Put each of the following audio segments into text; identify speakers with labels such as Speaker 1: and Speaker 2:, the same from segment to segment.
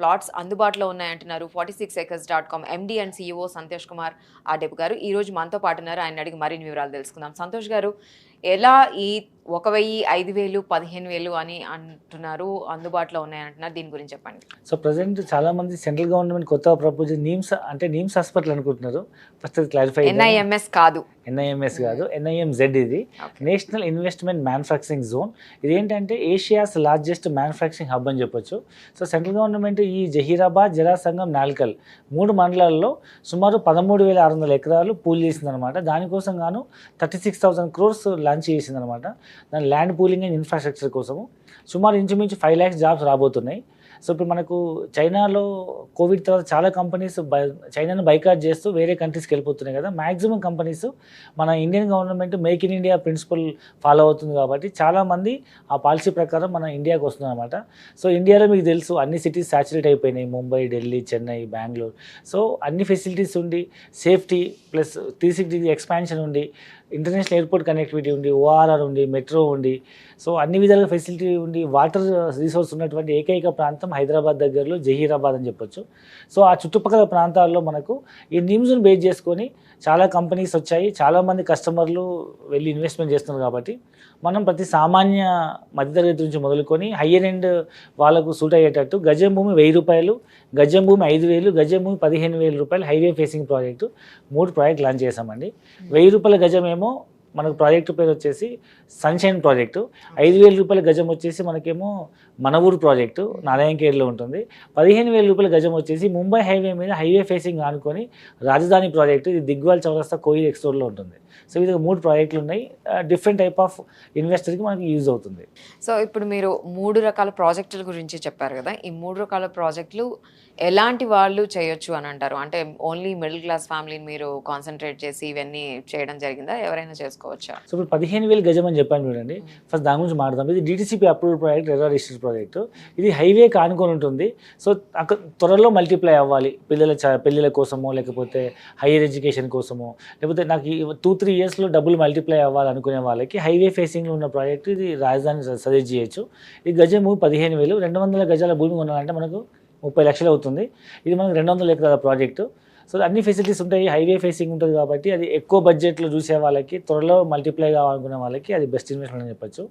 Speaker 1: Plots అందుబాటులో ఉన్నాయంటున్నారు. Forty six acres dot com MD and CEO Santosh Kumar Adep garu. ఈ రోజు మనతో పాటు ఉన్నారు. ఆయన అడిగి మరిన్ని వివరాలు తెలుసుకుందాం. సంతోష్ గారు ఎలా ఈ ఒక వెయ్యి ఐదు వేలు పదిహేను వేలు అని అంటున్నారు అందుబాటులో ఉన్నాయంటున్నారు దీని గురించి చెప్పండి.
Speaker 2: సో ప్రజెంట్ చాలా మంది సెంట్రల్ గవర్నమెంట్ కొత్తగా ప్రపోజ్ నీమ్స్ అంటే నీమ్స్ హాస్పిటల్ అనుకుంటున్నారు. ఫస్ట్ క్లారిఫై
Speaker 1: ఎన్ఐఎంఎస్ కాదు.
Speaker 2: ఎన్ఐఎంఎస్ కాదు ఎన్ఐఎం జెడ్ ఇది. National investment manufacturing zone. ఇది ఏంటంటే ఏషియాస్ లార్జెస్ట్ మ్యానుఫ్యాక్చరింగ్ హబ్ అని చెప్పొచ్చు. సో సెంట్రల్ గవర్నమెంట్ ఈ జహీరాబాద్ జరాసంగం నాల్కల్ మూడు మండలాల్లో సుమారు పదమూడు వేల ఆరు వందల ఎకరాలు పూల్ చేసిందనమాట దానికోసం గాను thirty six thousand crores launch చేసిందనమాట దాని ల్యాండ్ పూలింగ్ అండ్ ఇన్ఫ్రాస్ట్రక్చర్ కోసము. సుమారు ఇంచుమించు ఫైవ్ ల్యాక్స్ జాబ్స్ రాబోతున్నాయి. సో ఇప్పుడు మనకు చైనాలో కోవిడ్ తర్వాత చాలా కంపెనీస్ బై చైనాను బైకాట్ చేస్తూ వేరే కంట్రీస్కి వెళ్ళిపోతున్నాయి కదా. మ్యాక్సిమం కంపెనీస్ మన Indian government make in India principle follow అవుతుంది కాబట్టి చాలామంది ఆ పాలసీ ప్రకారం మన ఇండియాకి వస్తుంది అనమాట సో ఇండియాలో మీకు తెలుసు అన్ని సిటీస్ సాచురేట్ అయిపోయినాయి. ముంబై ఢిల్లీ చెన్నై బెంగళూరు. సో అన్ని ఫెసిలిటీస్ ఉండి safety plus three sixty expansion ఉండి ఇంటర్నేషనల్ ఎయిర్పోర్ట్ కనెక్టివిటీ ఉండి ఓఆర్ఆర్ ఉండి మెట్రో ఉండి సో అన్ని విధాలుగా ఫెసిలిటీ ఉండి వాటర్ రిసోర్స్ ఉన్నటువంటి ఏకైక ప్రాంతం హైదరాబాద్ దగ్గరలో జహీరాబాద్ అని చెప్పొచ్చు. సో ఆ చుట్టుపక్కల ప్రాంతాల్లో మనకు ఈ నిమ్స్ను బేస్ చేసుకొని చాలా కంపెనీస్ వచ్చాయి. చాలామంది కస్టమర్లు వెళ్ళి ఇన్వెస్ట్మెంట్ చేస్తున్నారు కాబట్టి మనం ప్రతి సామాన్య మధ్యతరగతి నుంచి మొదలుకొని హయ్యర్ ఎండ్ వాళ్ళకు సూట్ అయ్యేటట్టు గజం భూమి వెయ్యి రూపాయలు గజం భూమి ఐదు వేలు గజం భూమి పదిహేను వేల రూపాయలు హైవే ఫేసింగ్ ప్రాజెక్టు మూడు ప్రాజెక్ట్ లాంచ్ చేశామండి. వెయ్యి రూపాయల గజం ఏమో మనకు ప్రాజెక్టు పేరు వచ్చేసి సన్షైన్ ప్రాజెక్టు ఐదు వేల రూపాయల గజం వచ్చేసి మనకేమో మన ఊరు ప్రాజెక్టు నారాయణఖేడ్లో ఉంటుంది. పదిహేను వేల రూపాయల గజం వచ్చేసి ముంబై హైవే మీద హైవే ఫేసింగ్ ఆనుకొని రాజధాని ప్రాజెక్టు ఇది దిగ్వాల్ చౌరస్తా కోయిల్ ఎక్స్టోర్లో ఉంటుంది. సో ఇది మూడు ప్రాజెక్టులు ఉన్నాయి. డిఫరెంట్ టైప్ ఆఫ్ ఇన్వెస్టర్కి మనకి యూజ్ అవుతుంది.
Speaker 1: సో ఇప్పుడు మీరు మూడు రకాల ప్రాజెక్టుల గురించి చెప్పారు కదా. ఈ మూడు రకాల ప్రాజెక్టులు ఎలాంటి వాళ్ళు చేయొచ్చు అని అంటారు? అంటే ఓన్లీ మిడిల్ క్లాస్ ఫ్యామిలీని మీరు కాన్సన్ట్రేట్ చేసి ఇవన్నీ చేయడం జరిగిందా? ఎవరైనా చేసుకోవచ్చా?
Speaker 2: సో ఇప్పుడు పదిహేను వేలు గజం అని చెప్పాను చూడండి. ఫస్ట్ దాని గురించి మాట్లాడదాం. ఇది DTCP approved project RERA registered project ఇది హైవే కానుకొని ఉంటుంది. సో అక్కడ త్వరలో మల్టిప్లై అవ్వాలి. పిల్లల చ- పెళ్ళిళ్ళ కోసమో లేకపోతే హైయర్ ఎడ్యుకేషన్ కోసమో. లేకపోతే నాకు టూ త్రీ ఇయర్స్లో డబ్బులు మల్టిప్లై అవ్వాలనుకునే వాళ్ళకి హైవే ఫేసింగ్లో ఉన్న ప్రాజెక్ట్ ఇది రాజధాని సజెస్ట్ చేయొచ్చు. ఈ గజము పదిహేను వేలు. రెండు వందల గజాల భూమి కొనాలంటే మనకు ముప్పై లక్షలు అవుతుంది. ఇది మనకు రెండు వందల ఎకరాల ప్రాజెక్టు సో అన్ని ఫెసిలిటీస్ ఉంటాయి హైవే ఫేసింగ్ ఉంటుంది కాబట్టి అది ఎక్కువ బడ్జెట్లో చూసే వాళ్ళకి త్వరలో మల్టిప్లై కావాలనుకునే వాళ్ళకి అది బెస్ట్ ఇన్వెస్ట్మెంట్ అని చెప్పొచ్చు.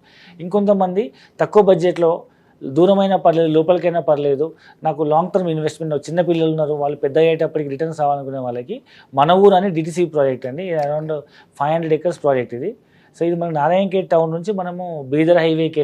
Speaker 2: ఇంకొంతమంది తక్కువ బడ్జెట్లో దూరమైనా పర్లేదు లోపలికైనా పర్లేదు నాకు లాంగ్ టర్మ్ ఇన్వెస్ట్మెంట్ చిన్న పిల్లలు ఉన్నారు వాళ్ళు పెద్ద అయ్యేటప్పటికి రిటర్న్స్ అవ్వాలనుకునే వాళ్ళకి మన ఊరు అని డిటిసి ప్రాజెక్ట్ అండి around five hundred acres project ఇది. సో ఇది మనకు నారాయణఖేడ్ టౌన్ నుంచి మనము బీదర్ హైవేకి వెళ్ళి